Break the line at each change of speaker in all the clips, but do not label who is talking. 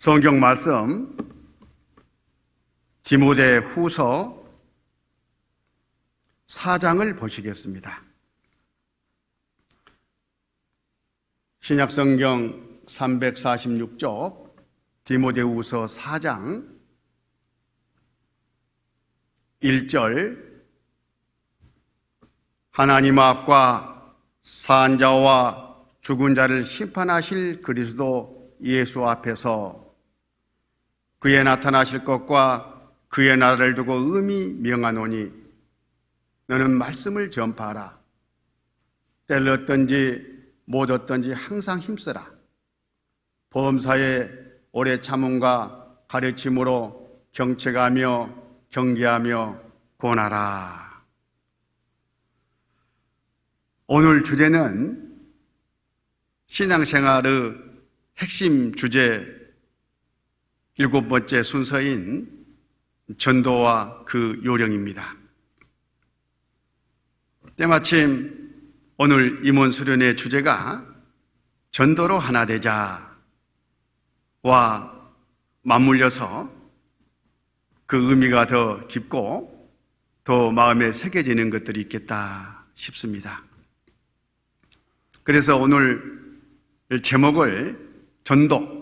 성경 말씀 디모데 후서 4장을 보시겠습니다. 신약 성경 346쪽 디모데 후서 4장 1절 하나님 앞과 산자와 죽은 자를 심판하실 그리스도 예수 앞에서 그의 나타나실 것과 그의 나라를 두고 의미 명하노니 너는 말씀을 전파하라. 때를 얻든지 못 얻든지 항상 힘쓰라. 보험사에 오래 참음과 가르침으로 경책하며 경계하며 권하라. 오늘 주제는 신앙생활의 핵심 주제 일곱 번째 순서인 전도와 그 요령입니다. 때마침 오늘 임원 수련의 주제가 전도로 하나 되자와 맞물려서 그 의미가 더 깊고 더 마음에 새겨지는 것들이 있겠다 싶습니다. 그래서 오늘 제목을 전도,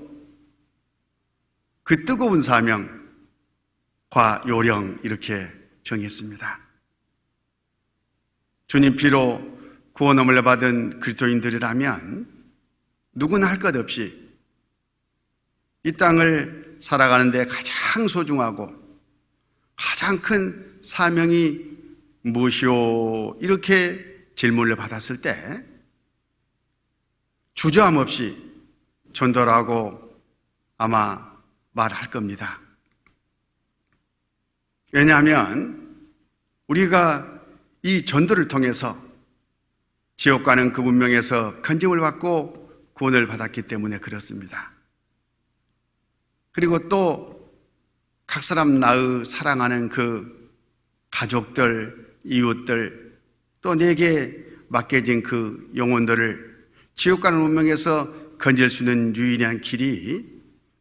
그 뜨거운 사명과 요령 이렇게 정했습니다. 주님 피로 구원함을 받은 그리스도인들이라면 누구나 할 것 없이 이 땅을 살아가는데 가장 소중하고 가장 큰 사명이 무엇이오? 이렇게 질문을 받았을 때 주저함 없이 전도라고 아마 말할 겁니다. 왜냐하면 우리가 이 전도를 통해서 지옥 가는 그 문명에서 건짐을 받고 구원을 받았기 때문에 그렇습니다. 그리고 또 각 사람 나의 사랑하는 그 가족들, 이웃들, 또 내게 맡겨진 그 영혼들을 지옥 가는 운명에서 건질 수 있는 유일한 길이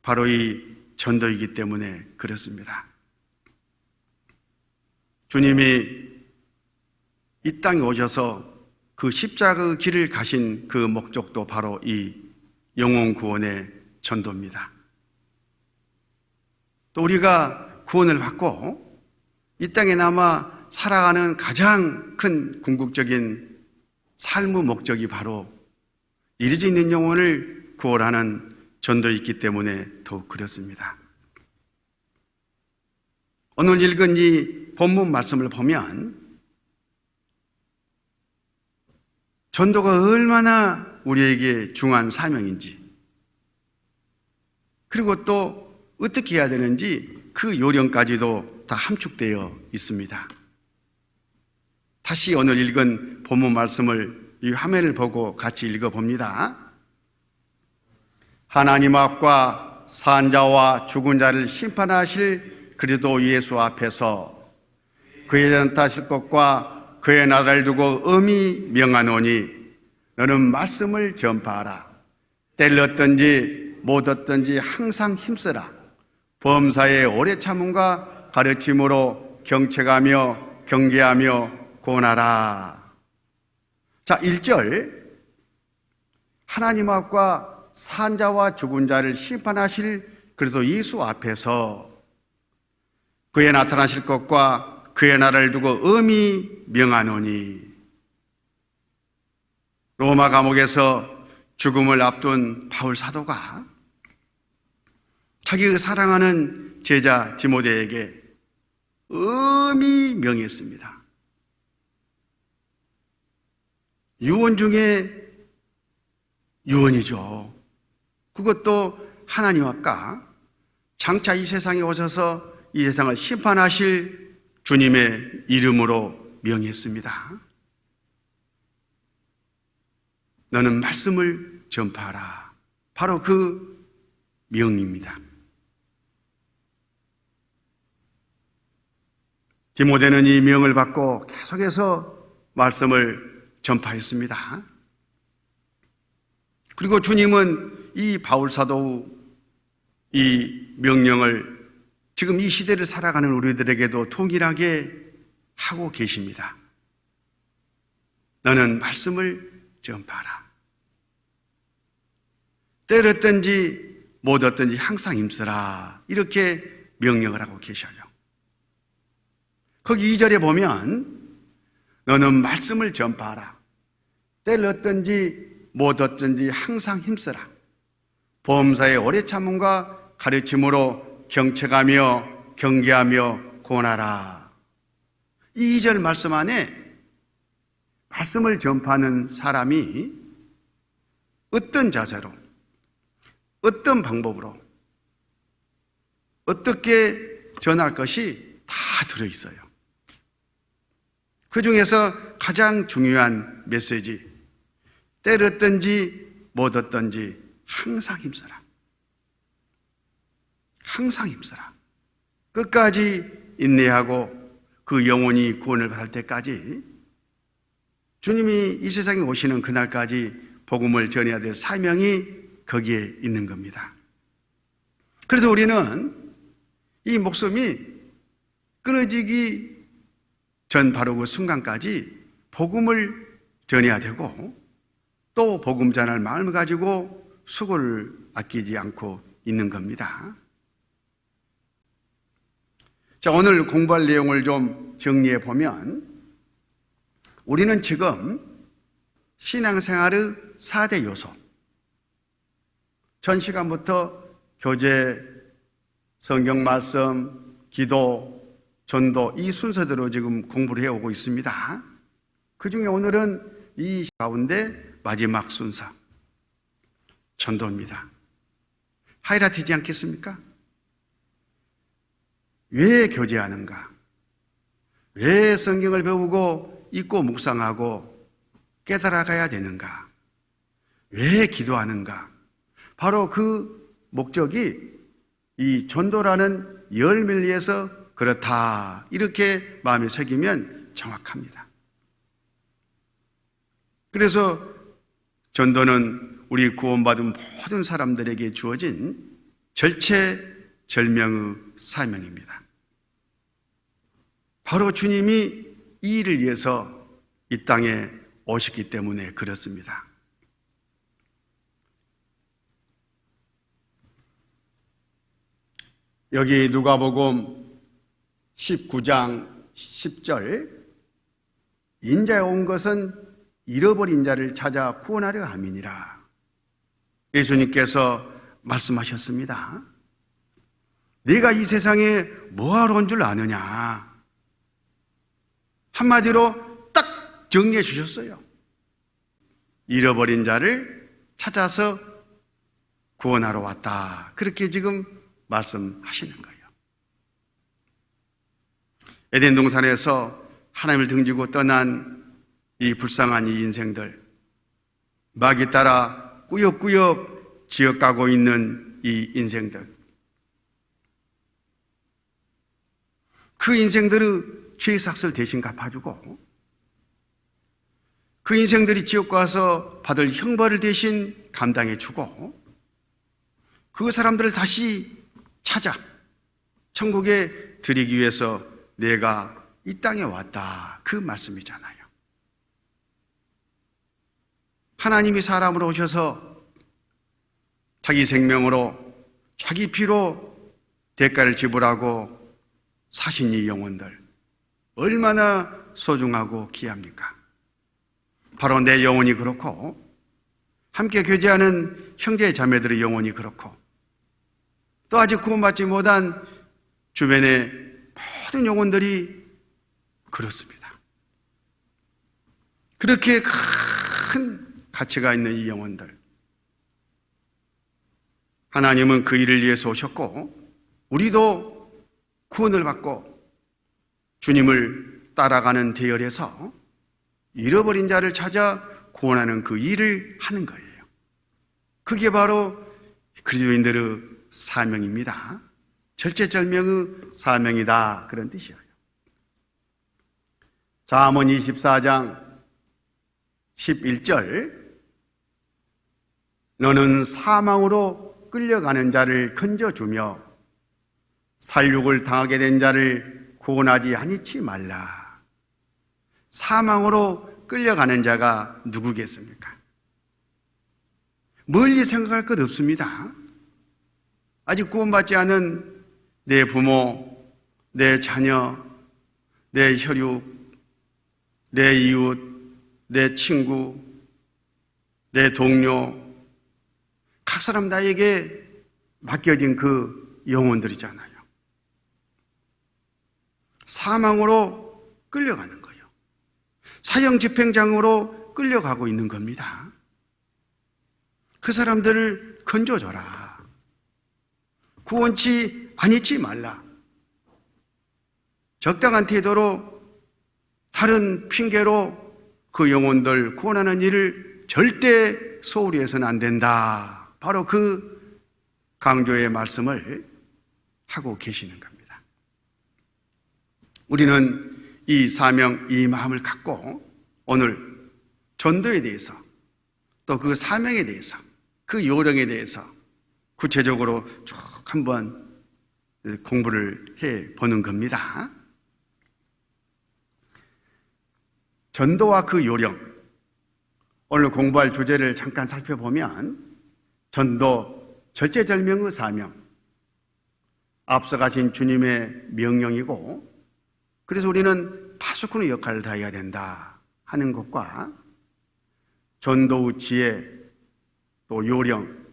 바로 이 전도이기 때문에 그렇습니다. 주님이 이 땅에 오셔서 그 십자가의 길을 가신 그 목적도 바로 이 영혼 구원의 전도입니다. 또 우리가 구원을 받고 이 땅에 남아 살아가는 가장 큰 궁극적인 삶의 목적이 바로 이르지 있는 영혼을 구원하는 전도 있기 때문에 더욱 그렇습니다. 오늘 읽은 이 본문 말씀을 보면 전도가 얼마나 우리에게 중요한 사명인지 그리고 또 어떻게 해야 되는지 그 요령까지도 다 함축되어 있습니다. 다시 오늘 읽은 본문 말씀을 이 화면을 보고 같이 읽어 봅니다. 하나님 앞과 산자와 죽은 자를 심판하실 그리스도 예수 앞에서 그에 나타실 것과 그의 나라를 두고 음이 명하노니 너는 말씀을 전파하라. 때를 얻든지 못 얻든지 항상 힘쓰라. 범사의 오래 참음과 가르침으로 경책하며 경계하며 권하라. 자, 1절. 하나님 앞과 산자와 죽은 자를 심판하실 그래도 예수 앞에서 그의 나타나실 것과 그의 나라를 두고 음이 명하노니 로마 감옥에서 죽음을 앞둔 바울 사도가 자기가 사랑하는 제자 디모데에게 음이 명했습니다. 유언 중에 유언이죠. 그것도 하나님 앞과 장차 이 세상에 오셔서 이 세상을 심판하실 주님의 이름으로 명했습니다. 너는 말씀을 전파하라. 바로 그 명입니다. 디모데는 이 명을 받고 계속해서 말씀을 전파했습니다. 그리고 주님은 이 바울 사도 이 명령을 지금 이 시대를 살아가는 우리들에게도 동일하게 하고 계십니다. 너는 말씀을 전파하라. 때렸든지 못 얻든지 항상 힘쓰라. 이렇게 명령을 하고 계셔요. 거기 2절에 보면 너는 말씀을 전파하라. 때를 얻든지 못 얻든지 항상 힘쓰라. 보험사의 오래 참음과 가르침으로 경책하며 경계하며 권하라. 이 2절 말씀 안에 말씀을 전파하는 사람이 어떤 자세로, 어떤 방법으로, 어떻게 전할 것이 다 들어있어요. 그 중에서 가장 중요한 메시지, 때렸든지 못 얻든지 항상 힘써라. 항상 힘써라. 끝까지 인내하고 그 영혼이 구원을 받을 때까지 주님이 이 세상에 오시는 그날까지 복음을 전해야 될 사명이 거기에 있는 겁니다. 그래서 우리는 이 목숨이 끊어지기 전 바로 그 순간까지 복음을 전해야 되고 또 복음 전할 마음을 가지고 수고를 아끼지 않고 있는 겁니다. 자, 오늘 공부할 내용을 좀 정리해 보면 우리는 지금 신앙생활의 4대 요소. 전 시간부터 교제, 성경 말씀, 기도, 전도 이 순서대로 지금 공부를 해오고 있습니다. 그 중에 오늘은 이 가운데 마지막 순서. 전도입니다. 하이라트지 않겠습니까? 왜 교제하는가? 왜 성경을 배우고 읽고 묵상하고 깨달아가야 되는가? 왜 기도하는가? 바로 그 목적이 이 전도라는 열매를 위해서 그렇다. 이렇게 마음에 새기면 정확합니다. 그래서 전도는 우리 구원받은 모든 사람들에게 주어진 절체절명의 사명입니다. 바로 주님이 이 일을 위해서 이 땅에 오셨기 때문에 그렇습니다. 여기 누가복음 19장 10절 인자에 온 것은 잃어버린 자를 찾아 구원하려 함이니라. 예수님께서 말씀하셨습니다. 네가 이 세상에 뭐하러 온 줄 아느냐? 한마디로 딱 정리해 주셨어요. 잃어버린 자를 찾아서 구원하러 왔다. 그렇게 지금 말씀하시는 거예요. 에덴 동산에서 하나님을 등지고 떠난 이 불쌍한 이 인생들, 막이 따라 꾸역꾸역 지어가고 있는 이 인생들, 그 인생들의 죄의 삭을 대신 갚아주고, 그 인생들이 지옥 가서 받을 형벌을 대신 감당해 주고, 그 사람들을 다시 찾아 천국에 드리기 위해서 내가 이 땅에 왔다. 그 말씀이잖아요. 하나님이 사람으로 오셔서 자기 생명으로 자기 피로 대가를 지불하고 사신 이 영혼들 얼마나 소중하고 귀합니까? 바로 내 영혼이 그렇고 함께 교제하는 형제 자매들의 영혼이 그렇고 또 아직 구원받지 못한 주변의 모든 영혼들이 그렇습니다. 그렇게 큰 가치가 있는 이 영혼들. 하나님은 그 일을 위해서 오셨고, 우리도 구원을 받고 주님을 따라가는 대열에서 잃어버린 자를 찾아 구원하는 그 일을 하는 거예요. 그게 바로 그리스도인들의 사명입니다. 절제절명의 사명이다. 그런 뜻이에요. 자문 24장 11절 너는 사망으로 끌려가는 자를 건져주며 살육을 당하게 된 자를 구원하지 아니치 말라. 사망으로 끌려가는 자가 누구겠습니까? 멀리 생각할 것 없습니다. 아직 구원받지 않은 내 부모, 내 자녀, 내 혈육, 내 이웃, 내 친구, 내 동료, 각 사람 나에게 맡겨진 그 영혼들이잖아요. 사망으로 끌려가는 거예요. 사형 집행장으로 끌려가고 있는 겁니다. 그 사람들을 건져줘라. 구원치 아니치 말라. 적당한 태도로 다른 핑계로 그 영혼들 구원하는 일을 절대 소홀히 해서는 안 된다. 바로 그 강조의 말씀을 하고 계시는 겁니다. 우리는 이 사명, 이 마음을 갖고 오늘 전도에 대해서 또 그 사명에 대해서 그 요령에 대해서 구체적으로 쭉 한번 공부를 해 보는 겁니다. 전도와 그 요령. 오늘 공부할 주제를 잠깐 살펴보면 전도 절제절명의 사명. 앞서가신 주님의 명령이고 그래서 우리는 파수꾼의 역할을 다해야 된다 하는 것과 전도의 지혜 또 요령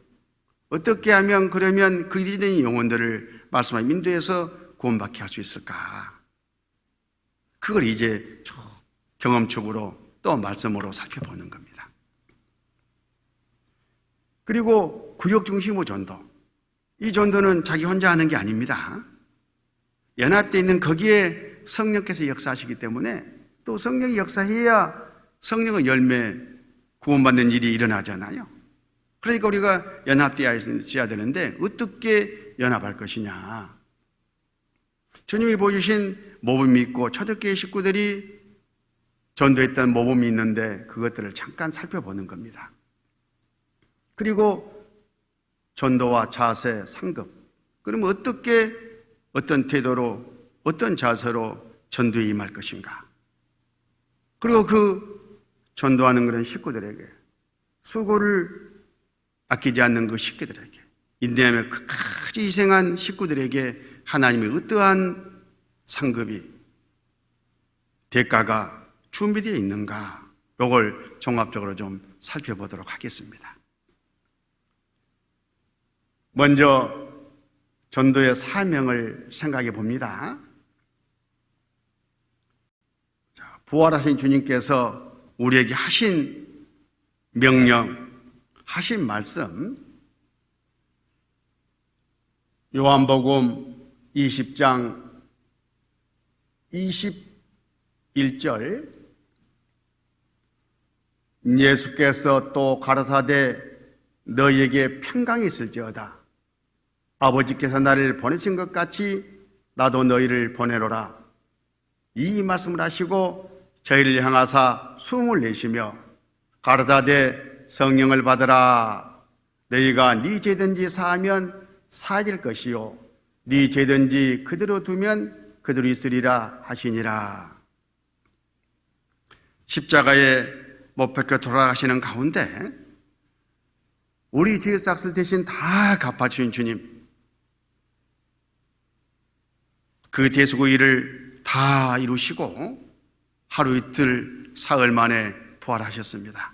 어떻게 하면 그러면 그 일이 된 영혼들을 말씀하신 인도에서 구원받게 할 수 있을까? 그걸 이제 쭉 경험적으로 또 말씀으로 살펴보는 겁니다. 그리고 구역 중심의 전도. 이 전도는 자기 혼자 하는 게 아닙니다. 연합되어 있는 거기에 성령께서 역사하시기 때문에 또 성령이 역사해야 성령의 열매 구원받는 일이 일어나잖아요. 그러니까 우리가 연합되어야 있어야 되는데 어떻게 연합할 것이냐. 주님이 보여주신 모범이 있고 초대교회 식구들이 전도했던 모범이 있는데 그것들을 잠깐 살펴보는 겁니다. 그리고 전도와 자세, 상급. 그러면 어떻게 어떤 태도로 어떤 자세로 전도에 임할 것인가? 그리고 그 전도하는 그런 식구들에게 수고를 아끼지 않는 그 식구들에게 인내하며 끝까지 희생한 식구들에게 하나님의 어떠한 상급이 대가가 준비되어 있는가? 이걸 종합적으로 좀 살펴보도록 하겠습니다. 먼저 전도의 사명을 생각해 봅니다. 부활하신 주님께서 우리에게 하신 명령, 하신 말씀, 요한복음 20장 21절 예수께서 또 가라사대 너희에게 평강이 있을지어다. 아버지께서 나를 보내신 것 같이 나도 너희를 보내노라. 이 말씀을 하시고 저희를 향하사 숨을 내쉬며 가르다대 성령을 받으라. 너희가 네 죄든지 사하면 사질 것이요 네 죄든지 그대로 두면 그대로 있으리라 하시니라. 십자가에 못 박혀 돌아가시는 가운데 우리 죄 싹을 대신 다 갚아주신 주님 그 대수고 일을 다 이루시고 하루 이틀 사흘 만에 부활하셨습니다.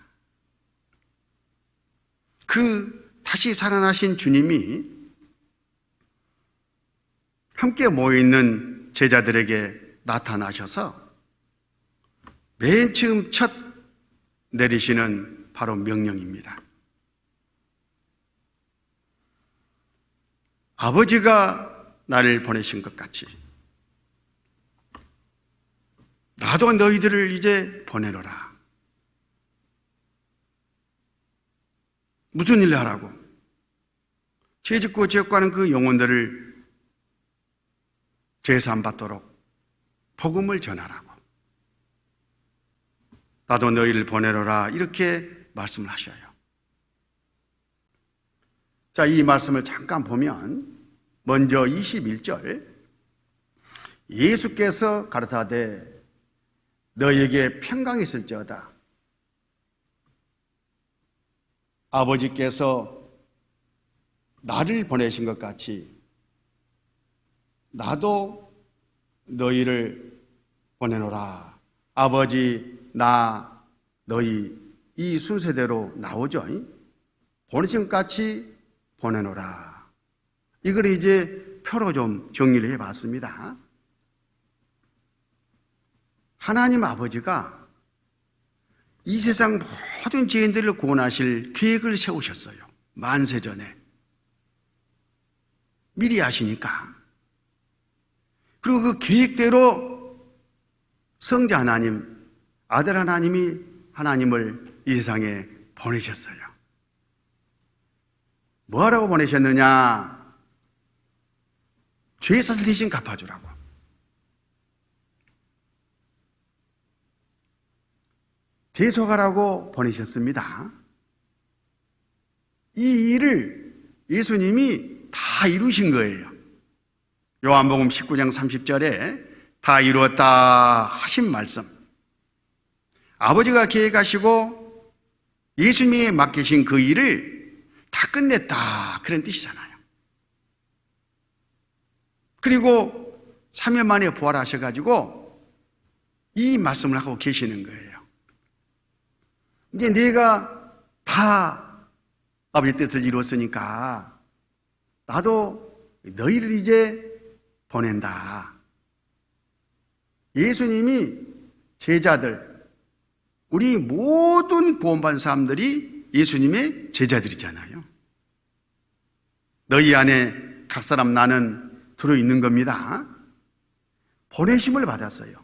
그 다시 살아나신 주님이 함께 모여있는 제자들에게 나타나셔서 맨 처음 첫 내리시는 바로 명령입니다. 아버지가 나를 보내신 것 같이 나도 너희들을 이제 보내노라. 무슨 일을 하라고? 죄 짓고 죄업가는 그 영혼들을 죄산 받도록 복음을 전하라고. 나도 너희를 보내노라. 이렇게 말씀을 하셔요. 자, 이 말씀을 잠깐 보면 먼저 21절 예수께서 가르사대 너에게 평강이 있을지어다. 아버지께서 나를 보내신 것 같이 나도 너희를 보내노라. 아버지, 나, 너희 이 순서대로 나오죠. 보내신 것 같이 보내노라. 이걸 이제 표로 좀 정리를 해 봤습니다. 하나님 아버지가 이 세상 모든 죄인들을 구원하실 계획을 세우셨어요. 만세 전에. 미리 아시니까. 그리고 그 계획대로 성자 하나님, 아들 하나님이 하나님을 이 세상에 보내셨어요. 뭐하라고 보내셨느냐? 죄 사슬 대신 갚아주라고. 대소가라고 보내셨습니다. 이 일을 예수님이 다 이루신 거예요. 요한복음 19장 30절에 다 이루었다 하신 말씀. 아버지가 계획하시고 예수님이 맡기신 그 일을 다 끝냈다. 그런 뜻이잖아요. 그리고 3일 만에 부활하셔가지고 이 말씀을 하고 계시는 거예요. 이제 내가 다 아버지 뜻을 이루었으니까 나도 너희를 이제 보낸다. 예수님이 제자들, 우리 모든 구원받은 사람들이 예수님의 제자들이잖아요. 너희 안에 각 사람 나는 들어있는 겁니다. 보내심을 받았어요.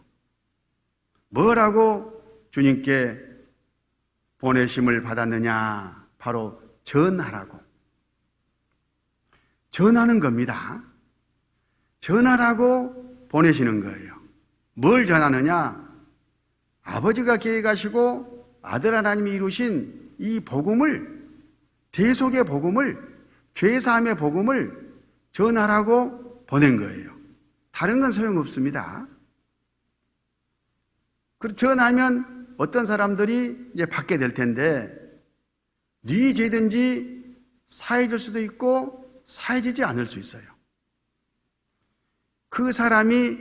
뭐라고 주님께 보내심을 받았느냐? 바로 전하라고. 전하는 겁니다. 전하라고 보내시는 거예요. 뭘 전하느냐? 아버지가 계획하시고 아들 하나님이 이루신 이 복음을 대속의 복음을 죄사함의 복음을 전하라고 보낸 거예요. 다른 건 소용없습니다. 그 전하면 어떤 사람들이 이제 받게 될 텐데 네 죄든지 사해질 수도 있고 사해지지 않을 수 있어요. 그 사람이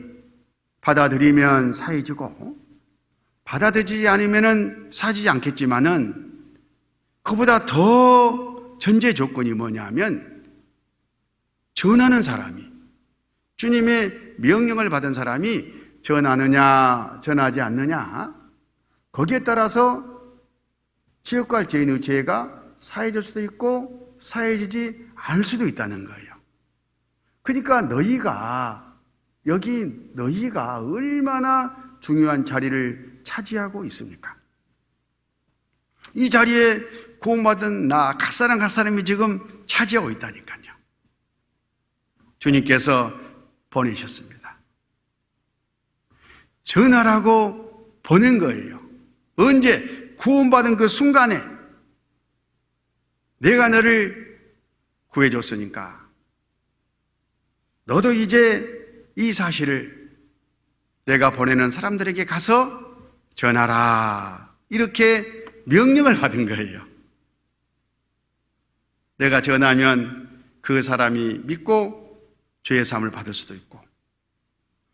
받아들이면 사해지고 받아들이지 않으면은 사지지 않겠지만은 그보다 더 전제 조건이 뭐냐면 전하는 사람이 주님의 명령을 받은 사람이 전하느냐 전하지 않느냐 거기에 따라서 갈 죄인의 죄가 사해질 수도 있고 사해지지 않을 수도 있다는 거예요. 그러니까 너희가 여기 너희가 얼마나 중요한 자리를 차지하고 있습니까? 이 자리에 구원받은 나, 각 사람 각 사람이 지금 차지하고 있다니까요. 주님께서 보내셨습니다. 전하라고 보낸 거예요. 언제? 구원받은 그 순간에 내가 너를 구해줬으니까 너도 이제 이 사실을 내가 보내는 사람들에게 가서 전하라. 이렇게 명령을 받은 거예요. 내가 전하면 그 사람이 믿고 죄의 삶을 받을 수도 있고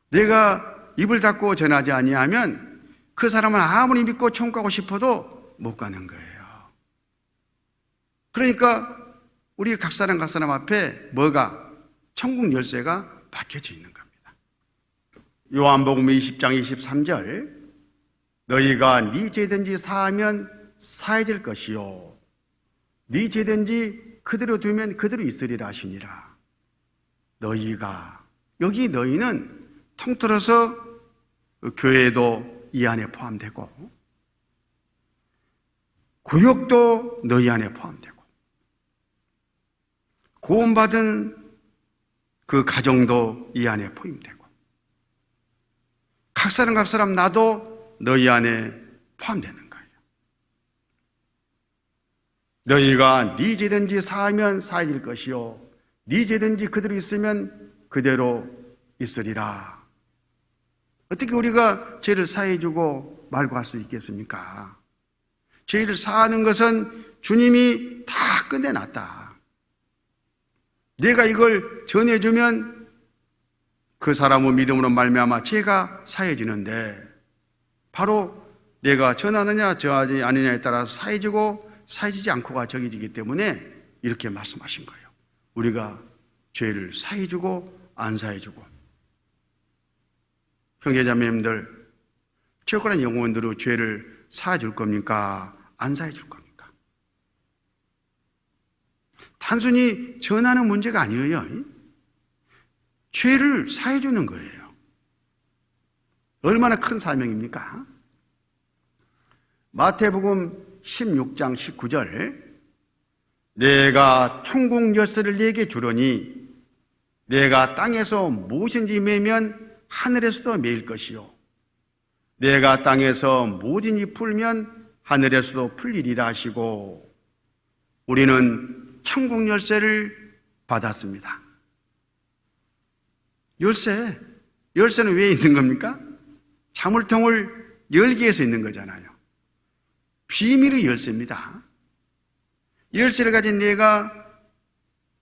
내가 입을 닫고 전하지 아니하면 그 사람은 아무리 믿고 천국 가고 싶어도 못 가는 거예요. 그러니까 우리 각 사람 각 사람 앞에 뭐가 천국 열쇠가 박혀져 있는 겁니다. 요한복음 20장 23절 너희가 네 죄든지 사하면 사해질 것이요 네 죄든지 그대로 두면 그대로 있으리라 하시니라. 너희가 여기 너희는 통틀어서 교회도 이 안에 포함되고 구역도 너희 안에 포함되고 구원받은 그 가정도 이 안에 포함되고 각 사람 각 사람 나도 너희 안에 포함되는 거예요. 너희가 네 죄든지 사하면 사해질 것이요 네 죄든지 그대로 있으면 그대로 있으리라. 어떻게 우리가 죄를 사해주고 말고 할 수 있겠습니까? 죄를 사하는 것은 주님이 다 끝내놨다. 내가 이걸 전해주면 그 사람의 믿음으로 말미암아 죄가 사해지는데 바로 내가 전하느냐 저하지 않느냐에 따라서 사해지고 사해지지 않고가 정해지기 때문에 이렇게 말씀하신 거예요. 우리가 죄를 사해주고 안 사해주고 형제자매님들 최고한 영혼들로 죄를 사해줄 겁니까? 안 사해줄 겁니까? 단순히 전하는 문제가 아니에요. 죄를 사해주는 거예요. 얼마나 큰 사명입니까? 마태복음 16장 19절 내가 천국 열쇠를 네게 주려니 내가 땅에서 무엇인지 매면 하늘에서도 매일 것이요 내가 땅에서 무엇인지 풀면 하늘에서도 풀리리라 하시고 우리는 천국 열쇠를 받았습니다. 열쇠 열쇠는 왜 있는 겁니까? 자물통을 열기 위해서 있는 거잖아요. 비밀의 열쇠입니다. 열쇠를 가진 내가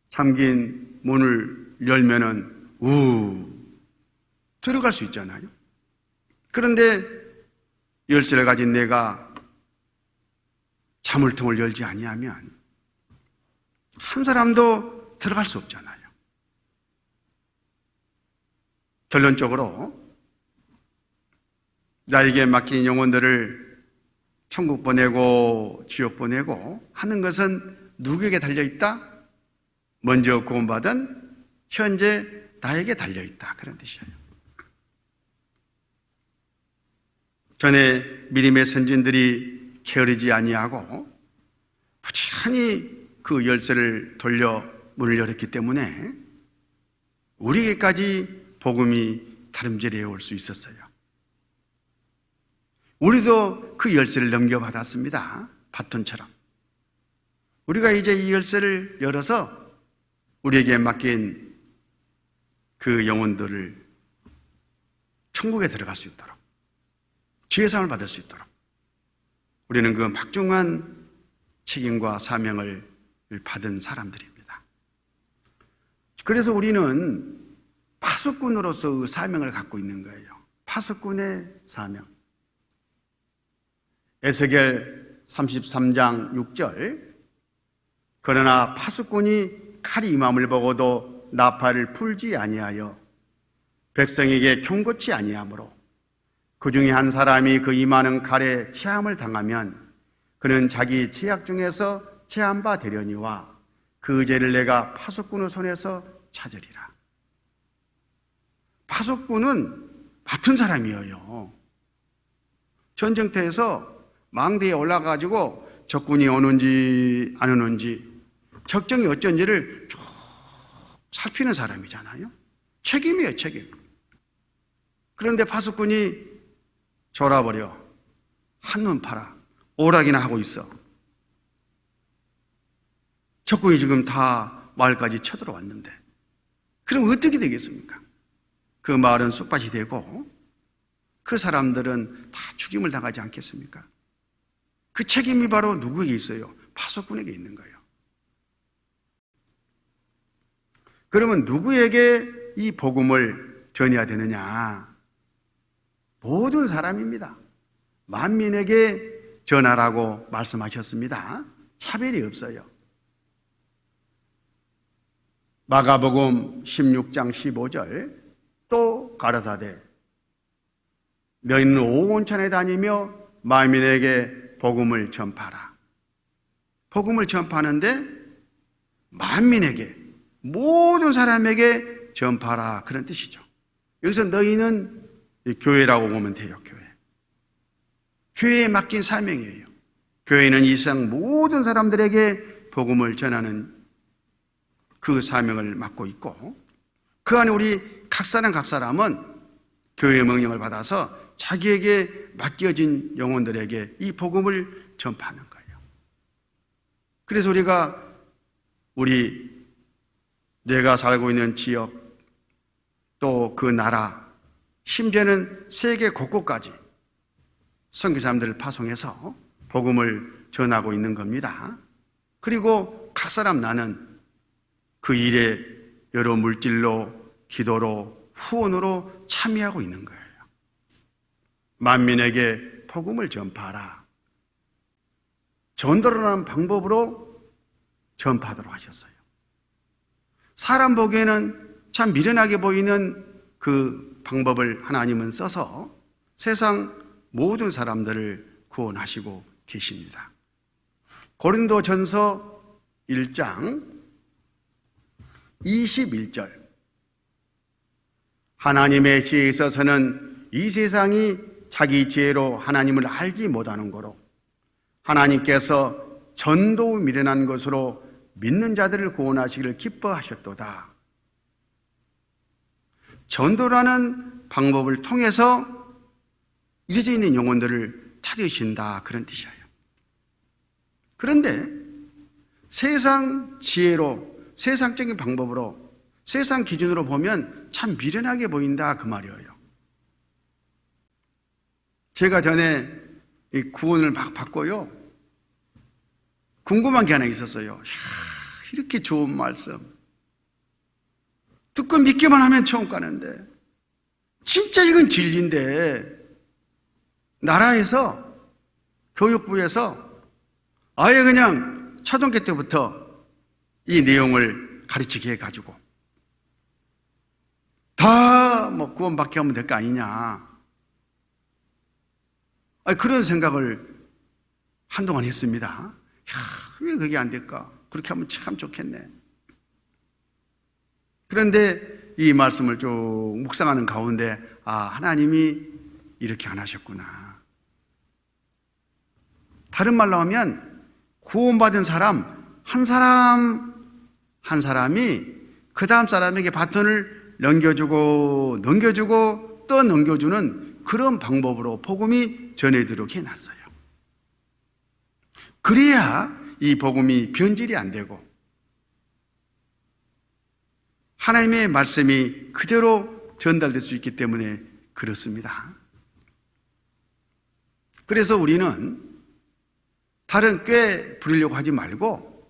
잠긴 문을 열면은 우 들어갈 수 있잖아요. 그런데 열쇠를 가진 내가 자물통을 열지 아니하면 한 사람도 들어갈 수 없잖아요. 결론적으로 나에게 맡긴 영혼들을 천국 보내고 지옥 보내고 하는 것은 누구에게 달려 있다? 먼저 구원받은 현재 나에게 달려 있다. 그런 뜻이에요. 전에 미림의 선진들이 게으르지 아니하고 부지런히 그 열쇠를 돌려 문을 열었기 때문에 우리에게까지 복음이 다름질해 올 수 있었어요. 우리도 그 열쇠를 넘겨받았습니다. 바톤처럼. 우리가 이제 이 열쇠를 열어서 우리에게 맡긴 그 영혼들을 천국에 들어갈 수 있도록 지혜상을 받을 수 있도록 우리는 그 막중한 책임과 사명을 받은 사람들입니다. 그래서 우리는 파수꾼으로서 그 사명을 갖고 있는 거예요. 파수꾼의 사명. 에스겔 33장 6절 그러나 파수꾼이 칼이 임함을 보고도 나팔을 풀지 아니하여 백성에게 경고치 아니하므로 그 중에 한 사람이 그 임하는 칼에 체함을 당하면 그는 자기 제약 중에서 체한 바 되려니와 그 죄를 내가 파수꾼의 손에서 찾으리라. 파수꾼은 같은 사람이에요. 전쟁터에서 망대에 올라가지고 적군이 오는지 안 오는지 적정이 어쩐지를 쭉 살피는 사람이잖아요. 책임이에요, 책임. 그런데 파수꾼이 졸아버려. 한눈 팔아. 오락이나 하고 있어. 적군이 지금 다 마을까지 쳐들어왔는데. 그럼 어떻게 되겠습니까? 그 마을은 쑥밭이 되고 그 사람들은 다 죽임을 당하지 않겠습니까? 그 책임이 바로 누구에게 있어요? 파수꾼에게 있는 거예요. 그러면 누구에게 이 복음을 전해야 되느냐? 모든 사람입니다. 만민에게 전하라고 말씀하셨습니다. 차별이 없어요. 마가복음 16장 15절 또 가라사대 너희는 오온천에 다니며 만민에게 복음을 전파라. 복음을 전파하는데 만민에게 모든 사람에게 전파라 그런 뜻이죠. 여기서 너희는 교회라고 보면 돼요, 교회. 교회에 맡긴 사명이에요. 교회는 이 세상 모든 사람들에게 복음을 전하는 그 사명을 맡고 있고 그 안에 우리 각 사람 각 사람은 교회의 명령을 받아서 자기에게 맡겨진 영혼들에게 이 복음을 전파하는 거예요. 그래서 우리가 우리 내가 살고 있는 지역 또 그 나라 심지어는 세계 곳곳까지 선교사람들을 파송해서 복음을 전하고 있는 겁니다. 그리고 각 사람 나는 그 일에 여러 물질로 기도로 후원으로 참여하고 있는 거예요. 만민에게 복음을 전파하라. 전도라는 방법으로 전파하도록 하셨어요. 사람 보기에는 참 미련하게 보이는 그 방법을 하나님은 써서 세상 모든 사람들을 구원하시고 계십니다. 고린도 전서 1장 21절. 하나님의 지혜에 있어서는 이 세상이 자기 지혜로 하나님을 알지 못하는 거로 하나님께서 전도 미련한 것으로 믿는 자들을 구원하시기를 기뻐하셨도다. 전도라는 방법을 통해서 이어져 있는 영혼들을 찾으신다. 그런 뜻이에요. 그런데 세상 지혜로, 세상적인 방법으로, 세상 기준으로 보면 참 미련하게 보인다. 그 말이에요. 제가 전에 이 구원을 막 받고요. 궁금한 게 하나 있었어요. 이야, 이렇게 좋은 말씀. 듣고 믿기만 하면 처음 가는데, 진짜 이건 진리인데, 나라에서, 교육부에서 아예 그냥 초등학교 때부터 이 내용을 가르치게 해가지고, 다 뭐 구원받게 하면 될 거 아니냐. 아니, 그런 생각을 한동안 했습니다. 야, 왜 그게 안 될까? 그렇게 하면 참 좋겠네. 그런데 이 말씀을 쭉 묵상하는 가운데, 아, 하나님이 이렇게 안 하셨구나. 다른 말로 하면, 구원받은 사람, 한 사람, 한 사람이 그 다음 사람에게 바톤을 넘겨주고, 넘겨주고, 또 넘겨주는 그런 방법으로 복음이 전해지도록 해놨어요. 그래야 이 복음이 변질이 안 되고 하나님의 말씀이 그대로 전달될 수 있기 때문에 그렇습니다. 그래서 우리는 다른 꽤 부리려고 하지 말고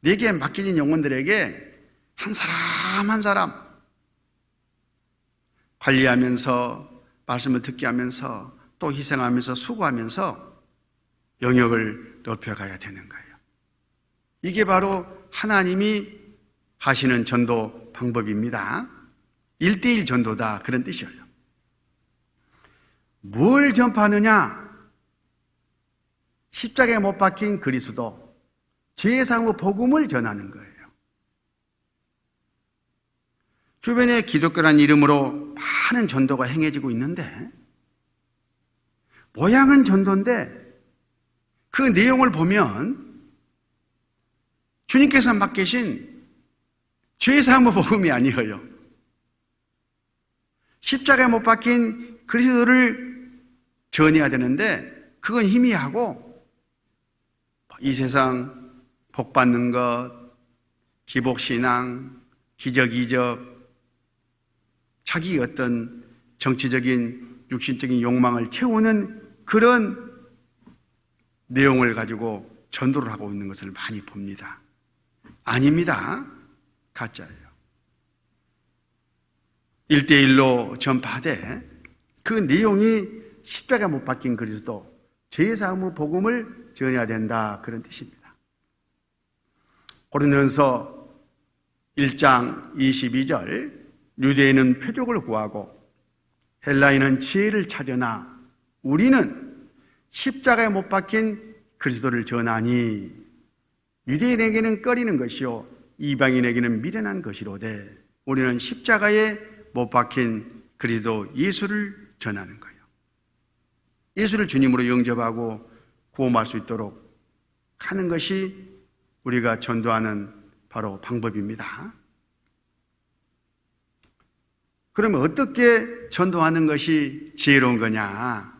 내게 맡겨진 영혼들에게 한 사람 한 사람 관리하면서 말씀을 듣게 하면서 또 희생하면서 수고하면서 영역을 높여가야 되는 거예요. 이게 바로 하나님이 하시는 전도 방법입니다. 일대일 전도다. 그런 뜻이에요. 뭘 전파하느냐? 십자가에 못 박힌 그리스도, 제사후 복음을 전하는 거예요. 주변에 기독교란 이름으로 많은 전도가 행해지고 있는데, 모양은 전도인데, 그 내용을 보면, 주님께서 맡기신 죄사함의 복음이 아니에요. 십자가에 못 박힌 그리스도를 전해야 되는데 그건 희미하고 이 세상 복 받는 것, 기복 신앙, 기적 이적, 자기 어떤 정치적인 육신적인 욕망을 채우는 그런 내용을 가지고 전도를 하고 있는 것을 많이 봅니다. 아닙니다. 가짜예요. 일대일로 전파돼 그 내용이 십자가 못 박힌 그리스도 제사무 복음을 전해야 된다 그런 뜻입니다. 고린도전서 1장 22절 유대인은 표적을 구하고 헬라인은 지혜를 찾으나 우리는 십자가에 못 박힌 그리스도를 전하니 유대인에게는 꺼리는 것이요 이방인에게는 미련한 것이로되 우리는 십자가에 못 박힌 그리스도 예수를 전하는 거예요. 예수를 주님으로 영접하고 구원할 수 있도록 하는 것이 우리가 전도하는 바로 방법입니다. 그러면 어떻게 전도하는 것이 지혜로운 거냐?